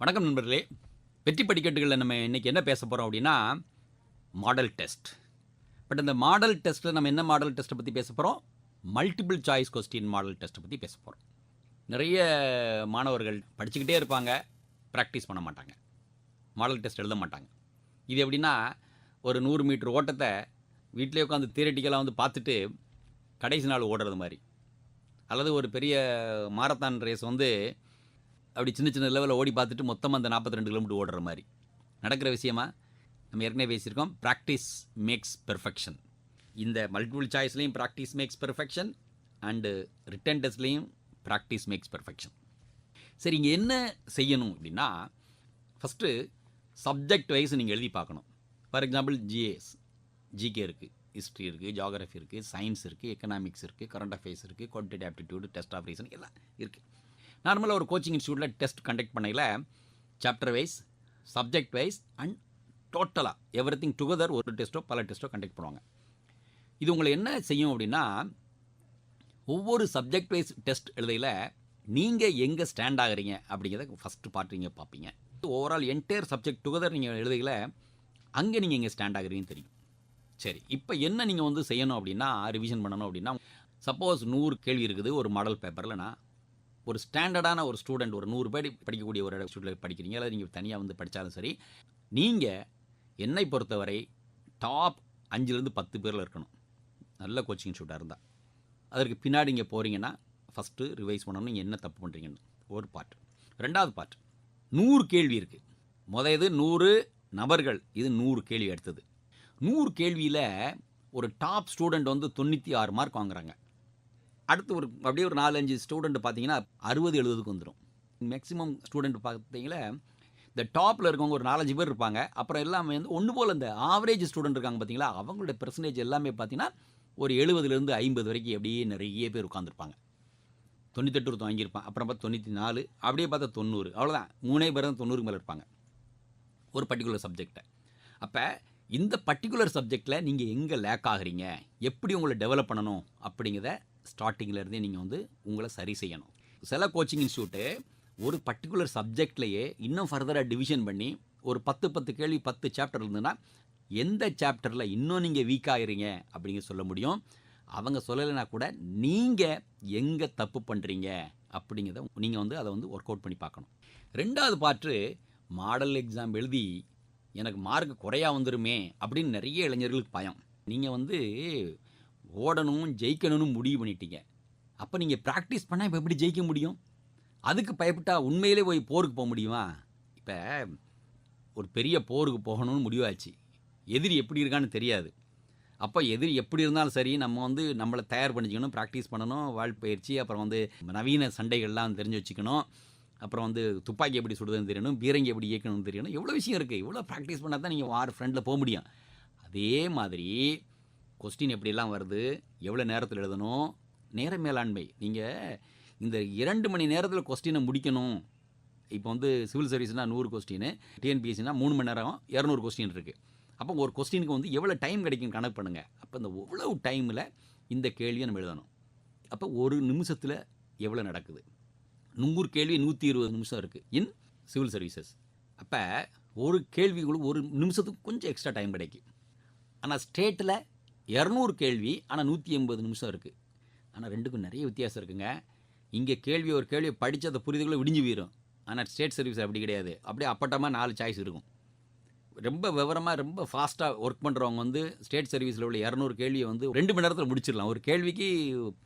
வணக்கம் நண்பர்களே. வெற்றி படிக்கட்டுகளில் நம்ம இன்றைக்கி என்ன பேச போகிறோம் அப்படின்னா மாடல் டெஸ்ட் பட் இந்த மாடல் டெஸ்ட்டில் நம்ம என்ன மாடல் டெஸ்ட்டை பற்றி பேச போகிறோம் மல்டிபிள் சாய்ஸ் கொஸ்டின் மாடல் டெஸ்ட்டை பற்றி பேச போகிறோம் நிறைய மாணவர்கள் படிச்சுக்கிட்டே இருப்பாங்க ப்ராக்டிஸ் பண்ண மாட்டாங்க. மாடல் டெஸ்ட் எழுத மாட்டாங்க. இது எப்படின்னா ஒரு நூறு மீட்டர் ஓட்டத்தை வீட்டிலே உட்காந்து தியரட்டிக்கலாக வந்து பார்த்துட்டு கடைசி நாள் ஓடுறது மாதிரி. அல்லது ஒரு பெரிய மாரத்தான் ரேஸ் வந்து அப்படி சின்ன சின்ன லெவலில் ஓடி பார்த்துட்டு மொத்தமாக அந்த நாற்பத்தி ரெண்டு கிலோமீட்டர் ஓடுற மாதிரி. நடக்கிற விஷயமா நம்ம ஏற்கனவே பேசியிருக்கோம் ப்ராக்டிஸ் மேக்ஸ் பெர்ஃபெக்ஷன் இந்த multiple சாய்ஸ்லேயும் practice makes perfection and written டெஸ்ட்லேயும் practice makes perfection சரி இங்கே என்ன செய்யணும் அப்படின்னா ஃபஸ்ட்டு சப்ஜெக்ட் வைஸ் நீங்கள் எழுதி பார்க்கணும். ஃபார் எக்ஸாம்பிள் ஜிஎஸ் ஜிகே இருக்குது ஹிஸ்ட்ரி இருக்குது ஜியாகிரஃபி இருக்குது சயின்ஸ் இருக்குது எக்கனாமிக்ஸ் இருக்குது கரண்ட் அஃபேர்ஸ் இருக்குது quantity aptitude test of reason எல்லாம் இருக்குது நார்மலாக ஒரு கோச்சிங் இன்ஸ்டியூட்டில் டெஸ்ட் கண்டக்ட் பண்ணையில் chapter wise subject wise and டோட்டலாக எவ்ரி திங் டுகெதர் ஒரு டெஸ்ட்டோ பல டெஸ்ட்டோ கண்டக்ட் பண்ணுவாங்க. இது உங்களை என்ன செய்யும் அப்படின்னா ஒவ்வொரு சப்ஜெக்ட் வைஸ் டெஸ்ட் எழுதையில் நீங்கள் எங்கே ஸ்டாண்ட் ஆகுறீங்க அப்படிங்கிறத ஃபஸ்ட்டு பார்த்து நீங்கள் பார்ப்பீங்க. ஓவரால் என்டையர் சப்ஜெக்ட் டுகெதர் நீங்கள் எழுதையில் அங்கே நீங்கள் எங்கே ஸ்டாண்ட் ஆகுறீங்கன்னு தெரியும். சரி இப்போ என்ன நீங்கள் வந்து செய்யணும் அப்படின்னா ரிவிஷன் பண்ணணும் அப்படின்னா சப்போஸ் நூறு கேள்வி இருக்குது ஒரு மாடல் பேப்பர்லனா ஒரு ஸ்டாண்டர்டான ஒரு ஸ்டூடெண்ட் ஒரு நூறு பேர் படிக்கக்கூடிய ஒரு ஸ்டூடெண்ட் படிக்கிறீங்க அல்லது நீங்கள் தனியாக வந்து படித்தாலும் சரி நீங்கள் என்னை பொறுத்தவரை டாப் அஞ்சுலேருந்து பத்து பேரில் இருக்கணும். நல்ல கோச்சிங் இன்ஸ்டியூட்டாக இருந்தால் அதற்கு பின்னாடி இங்கே போகிறீங்கன்னா ஃபஸ்ட்டு ரிவைஸ் பண்ணணும் நீங்கள் என்ன தப்பு பண்ணுறீங்கன்னு ஒரு பார்ட் ரெண்டாவது பார்ட் நூறு கேள்வி இருக்குது முத இது நூறு நபர்கள். இது நூறு கேள்வி எடுத்தது நூறு கேள்வியில் ஒரு டாப் ஸ்டூடெண்ட் வந்து தொண்ணூற்றி ஆறு மார்க் வாங்குறாங்க. அடுத்து ஒரு அப்படியே ஒரு நாலஞ்சு ஸ்டூடெண்ட் பார்த்தீங்கன்னா அறுபது எழுபதுக்கு வந்துடும் மேக்ஸிமம் ஸ்டூடெண்ட் பார்த்தீங்களா இந்த டாப்பில் இருக்கவங்க ஒரு நாலஞ்சு பேர் இருப்பாங்க. அப்புறம் எல்லாமே வந்து ஒன்று போல் இந்த ஆவரேஜ் ஸ்டூடெண்ட் இருக்காங்க பார்த்தீங்களா அவங்களோட பெர்சன்டேஜ் எல்லாமே பார்த்தீங்கன்னா ஒரு எழுபதுலேருந்து ஐம்பது வரைக்கும் அப்படியே நிறைய பேர் உட்காந்துருப்பாங்க தொண்ணூத்தெட்டு ஒருத்தன் வாங்கியிருப்பான் அப்புறம் பார்த்தா தொண்ணூற்றி நாலு அப்படியே பார்த்தா தொண்ணூறு அவ்வளோதான் மூணே பேர் தான் தொண்ணூறுக்கு மேலே இருப்பாங்க. ஒரு பர்டிகுலர் சப்ஜெக்டை அப்போ இந்த பர்டிகுலர் சப்ஜெக்டில் நீங்கள் எங்கே லேக் ஆகுறீங்க? எப்படி உங்களை டெவலப் பண்ணணும்? அப்படிங்கிறத ஸ்டார்டிங்கிலேருந்தே நீங்கள் வந்து உங்களை சரி செய்யணும். சில கோச்சிங் இன்ஸ்டியூட்டு ஒரு பர்டிகுலர் சப்ஜெக்ட்லேயே இன்னும் ஃபர்தராக டிவிஷன் பண்ணி ஒரு பத்து பத்து கேள்வி பத்து சாப்டர் இருந்ததுன்னா எந்த சாப்டரில் இன்னும் நீங்கள் வீக் ஆகிறீங்க அப்படிங்க சொல்ல முடியும். அவங்க சொல்லலைன்னா கூட நீங்கள் எங்கே தப்பு பண்ணுறீங்க அப்படிங்கிறத நீங்கள் வந்து அதை வந்து ஒர்க் அவுட் பண்ணி பார்க்கணும். ரெண்டாவது பாட்டு மாடல் எக்ஸாம் எழுதி எனக்கு மார்க் குறையா வந்துருமே அப்படின்னு நிறைய இளைஞர்களுக்கு பயம். நீங்கள் வந்து ஓடணும் ஜெயிக்கணும்னு முடிவு பண்ணிட்டீங்க. அப்போ நீங்கள் ப்ராக்டிஸ் பண்ணால் இப்போ எப்படி ஜெயிக்க முடியும்? அதுக்கு பயப்பட்டா உண்மையிலே போய் போருக்கு போக முடியுமா? இப்போ ஒரு பெரிய போருக்கு போகணும்னு முடிவாச்சு. எதிரி எப்படி இருக்கான்னு தெரியாது. அப்போ எதிரி எப்படி இருந்தாலும் சரி நம்ம வந்து நம்மளை தயார் பண்ணிக்கணும் ப்ராக்டிஸ் பண்ணணும் வாழ்பயிற்சி அப்புறம் வந்து நவீன சண்டைகள்லாம் தெரிஞ்சு வச்சுக்கணும். அப்புறம் வந்து துப்பாக்கி எப்படி சுடுதுன்னு தெரியணும் பீரங்கி எப்படி இயக்கணும்னு தெரியணும். எவ்வளோ விஷயம் இருக்குது இவ்வளோ ப்ராக்டிஸ் பண்ணால் தான் நீங்கள் வார் ஃப்ரெண்டில் போக முடியும். அதே மாதிரி கொஸ்டின் எப்படிலாம் வருது? எவ்வளோ நேரத்தில் எழுதணும்? நேர மேலாண்மை. நீங்கள் இந்த இரண்டு மணி நேரத்தில் கொஸ்டினை முடிக்கணும். இப்போ வந்து சிவில் சர்வீஸ்னால் நூறு கொஸ்டின் டிஎன்பிஎஸ்சினா மூணு மணி நேரம் இரநூறு கொஸ்டின் இருக்குது அப்போ ஒரு கொஸ்டினுக்கு வந்து எவ்வளோ டைம் கிடைக்கும் கணக்கு பண்ணுங்கள் அப்போ இந்த எவ்வளவு டைமில் இந்த கேள்வியை நம்ம எழுதணும். அப்போ ஒரு நிமிஷத்தில் எவ்வளோ நடக்குது? நூறு கேள்வி நூற்றி இருபது நிமிஷம் இருக்குது இன் சிவில் சர்வீசஸ் அப்போ ஒரு கேள்விகளும் ஒரு நிமிஷத்துக்கு கொஞ்சம் எக்ஸ்ட்ரா டைம் கிடைக்கும். ஆனால் ஸ்டேட்டில் இரநூறு கேள்வி ஆனால் நூற்றி எண்பது நிமிஷம் இருக்குது ஆனால் ரெண்டுக்கும் நிறைய வித்தியாசம் இருக்குங்க. இங்கே கேள்வி ஒரு கேள்வியை படித்து அதை புரிதலுக்குள்ள விடிஞ்சு போயிடும் ஆனால் ஸ்டேட் சர்வீஸ் அப்படி கிடையாது. அப்படியே அப்பட்டமாக நாலு சாய்ஸ் இருக்கும். ரொம்ப விவரமாக ரொம்ப ஃபாஸ்ட்டாக ஒர்க் பண்ணுறவங்க வந்து ஸ்டேட் சர்வீஸில் உள்ள இரநூறு கேள்வியை வந்து ரெண்டு மணி நேரத்தில் முடிச்சிடலாம். ஒரு கேள்விக்கு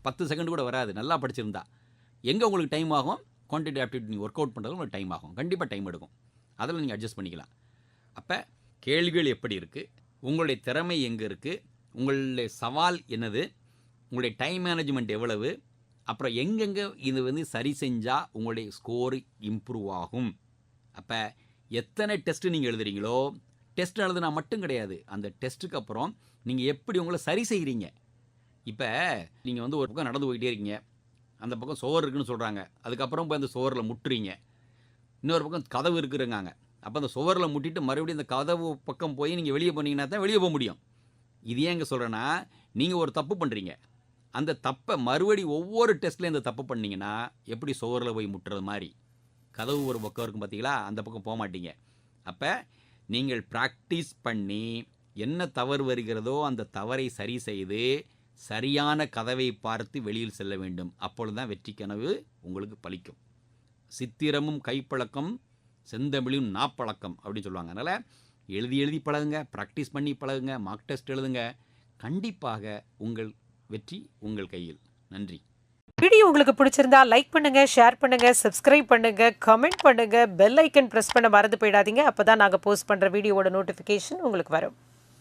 பத்து செகண்ட் கூட வராது. நல்லா படிச்சிருந்தா. எங்கே உங்களுக்கு டைம் ஆகும்? குவான்டிட்டி ஆப்டிவிட்டி நீங்கள் ஒர்க் அவுட் பண்ணுறது உங்களுக்கு டைம் ஆகும். கண்டிப்பாக டைம் எடுக்கும். அதில் நீங்கள் அட்ஜஸ்ட் பண்ணிக்கலாம். அப்போ கேள்விகள் எப்படி இருக்குது உங்களுடைய திறமை எங்கே இருக்குது உங்களுடைய சவால் என்னது? உங்களுடைய டைம் மேனேஜ்மெண்ட் எவ்வளவு? அப்புறம் எங்கெங்கே இது வந்து சரி செஞ்சால் உங்களுடைய ஸ்கோர் இம்ப்ரூவ் ஆகும்? அப்போ எத்தனை டெஸ்ட்டு நீங்கள் எழுதுறீங்களோ? டெஸ்ட் எழுதுனா மட்டும் கிடையாது. அந்த டெஸ்ட்டுக்கு அப்புறம் நீங்கள் எப்படி உங்களை சரி செய்கிறீங்க இப்போ நீங்கள் வந்து ஒரு பக்கம் நடந்து போயிட்டே இருக்கீங்க. அந்த பக்கம் சோறு இருக்குன்னு சொல்கிறாங்க அதுக்கப்புறம் போய் அந்த சோறில் முட்டுறீங்க. இன்னொரு பக்கம் கதவு இருக்குறாங்க அப்போ அந்த சுவரில் முட்டிட்டு மறுபடியும் அந்த கதவு பக்கம் போய் நீங்கள் வெளியே போனீங்கன்னா தான் வெளியே போக முடியும். இது ஏங்க சொல்கிறேன்னா நீங்கள் ஒரு தப்பு பண்ணுறீங்க அந்த தப்பை மறுபடி ஒவ்வொரு டெஸ்ட்லேயும் இந்த தப்பு பண்ணிங்கன்னா எப்படி சுவரில் போய் முட்டுறது மாதிரி? கதவு ஒரு பக்கம் இருக்கும் பார்த்தீங்களா அந்த பக்கம் போக மாட்டீங்க. அப்போ நீங்கள் ப்ராக்டிஸ் பண்ணி என்ன தவறு வருகிறதோ அந்த தவறை சரி செய்து சரியான கதவை பார்த்து வெளியில் செல்ல வேண்டும். அப்பொழுது தான் வெற்றி கனவு உங்களுக்கு பலிக்கும். சித்திரமும் கைப்பழக்கம் செந்தமிழும் நாப்பழக்கம் அப்படின்னு சொல்லுவாங்க. அதனால் எழுதி எழுதி பழகுங்க ப்ராக்டிஸ் பண்ணி பழகுங்க மார்க் டெஸ்ட் எழுதுங்க. கண்டிப்பாக உங்கள் வெற்றி உங்கள் கையில். நன்றி. வீடியோ உங்களுக்கு பிடிச்சிருந்தா லைக் பண்ணுங்க ஷேர் பண்ணுங்க சப்ஸ்கிரைப் பண்ணுங்க கமெண்ட் பண்ணுங்க பெல் ஐக்கன் பிரஸ் பண்ண மறந்து போயிடாதீங்க. அப்பதான் நாங்கள் போஸ்ட் பண்ணுற வீடியோவோட நோட்டிஃபிகேஷன் உங்களுக்கு வரும்.